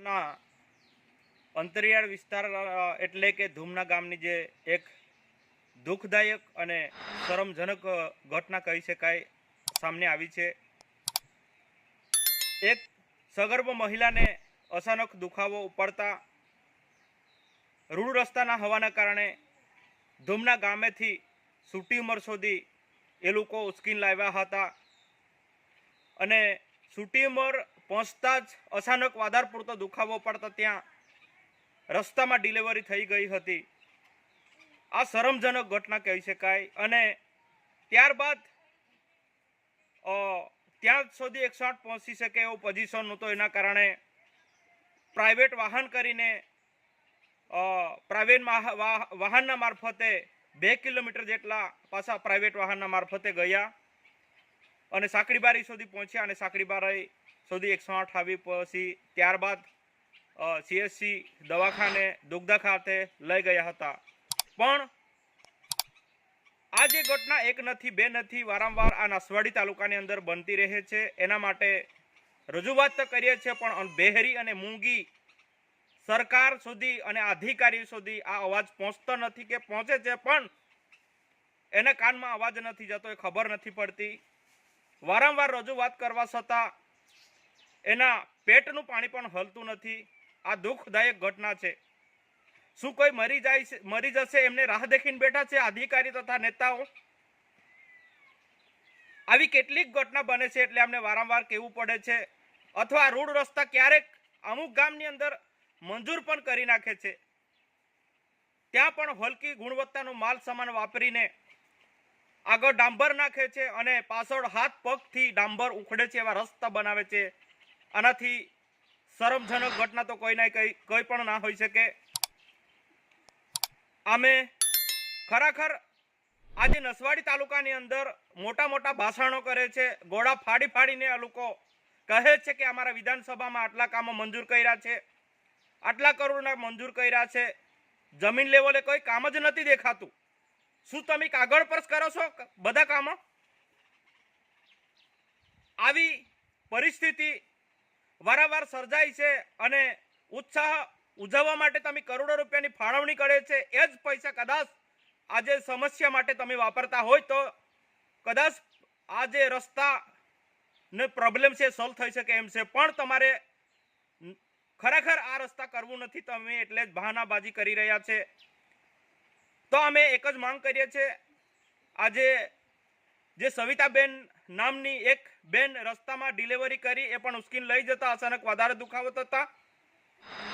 તાલુકાના અંતરિયાળ વિસ્તાર એટલે કે ધૂમના ગામની જે એક દુઃખદાયક અને શરમજનક ઘટના કહી શકાય સામે આવી છે. એક સગર્ભ મહિલાને અચાનક દુખાવો ઉપાડતા રૂડ રસ્તાના હોવાના કારણે ધૂમના ગામેથી સુટી ઉંમર સુધી એ લોકો ઉચકીને લાવ્યા હતા. અને સુટી ઉંમર પહોંચતા જ અચાનક વાધાર પૂરતો દુખાવો પડતા ત્યાં રસ્તામાં ડિલિવરી થઈ ગઈ હતી. આ શરમજનક ઘટના કહી શકાય. અને ત્યારબાદ ત્યાં સુધી એકસો આઠ પહોંચી શકે એવું પોઝિશન નહોતો. એના કારણે પ્રાઇવેટ વાહન કરીને પ્રાઇવેટ વાહનના મારફતે બે કિલોમીટર જેટલા પાછા પ્રાઇવેટ વાહનના મારફતે ગયા અને સાંકડીબારી સુધી પહોંચ્યા અને સાંકડીબારી સુધી એકસો આઠ આવી પછી ત્યારબાદ સીએસસી દવાખાને દુગ્ધા ખાતે લઈ ગયા હતા. પણ આ જે ઘટના એક નથી, બે નથી, વારંવાર આ નસવાડી તાલુકાની અંદર બનતી રહે છે. એના માટે રજૂઆત તો કરીએ છીએ, પણ બેહરી અને મૂંગી સરકાર સુધી અને અધિકારી સુધી આ અવાજ પહોંચતો નથી કે પહોંચે છે, પણ એને કાનમાં અવાજ નથી જતો, એ ખબર નથી પડતી. વારંવાર રજૂઆત કરવા છતાં એના પેટનું પાણી પણ હલતું નથી. આ દુઃખદાયક ઘટના છે. શું કોઈ મરી જાય મરી જશે, એમને રાહ દેખીને બેઠા છે અધિકારી તથા નેતાઓ? આવી કેટલીક ઘટના બને છે એટલે અમને વારંવાર કહેવું પડે છે. અથવા રોડ રસ્તા ક્યારેક અમુક ગામની અંદર મંજૂર પણ કરી નાખે છે. ત્યાં પણ હલકી ગુણવત્તાનો માલ સામાન વાપરીને આગળ ડાંબર નાખે છે અને પાછળ હાથ પગથી ડાંબર ઉખડે છે એવા રસ્તા બનાવે છે. આનાથી શરમજનક ઘટના તો કોઈ ના કઈ કોઈ પણ ના હોઈ શકે. અમે ખરેખર આજે નસવાડી તાલુકાની અંદર મોટા મોટા ભાષણો કરે છે, ગોળા ફાડી ફાડીને આ લોકો કહે છે કે અમારા વિધાનસભામાં આટલા કામો મંજૂર કર્યા છે, આટલા કરોડના મંજૂર કર્યા છે, જમીન લેવલે કોઈ કામ જ નથી દેખાતું. શું તમે કાગળ પર કરો છો બધા કામો? આવી પરિસ્થિતિ વારંવાર સર્જાય છે અને ઉત્સાહ ઉજવવા માટે તમે કરોડો રૂપિયાની ફાળવણી કરે છે, એ જ પૈસા કદાચ આજે સમસ્યા માટે તમે વાપરતા હોય તો કદાચ આ જે રસ્તાને પ્રોબ્લેમ છે સોલ્વ થઈ શકે એમ છે. પણ તમારે ખરેખર આ રસ્તા કરવું નથી, તમે એટલે જ બહાનાબાજી કરી રહ્યા છે. તો અમે એક જ માંગ કરીએ છીએ, આજે જે સવિતાબેન નામની એક બેન રસ્તામાં ડિલિવરી કરી એ પણ ઉશ્કીન લઈ જતા અચાનક વધારે દુખાવો થતા.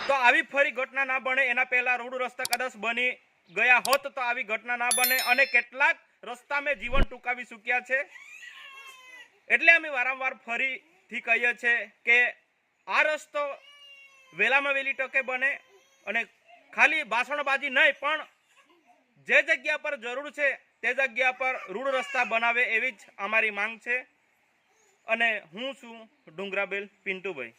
તો આવી ફરી ઘટના ના બને, એના પહેલા રોડ રસ્તા કદાચ બની ગયા હોત તો આવી ઘટના ના બને અને કેટલાક રસ્તા મેં જીવન ટૂંકાવી ચૂક્યા છે. એટલે અમે વારંવાર ફરીથી કહીએ છીએ કે આ રસ્તો વહેલામાં વહેલી ટકે બને અને ખાલી ભાષણબાજી નહીં, પણ જે જગ્યા પર જરૂર છે તે જગ્યા પર રૂડ રસ્તા બનાવે એવી જ અમારી માંગ છે. અને હું છું ડુંગરાબેલ પિન્ટુભાઈ.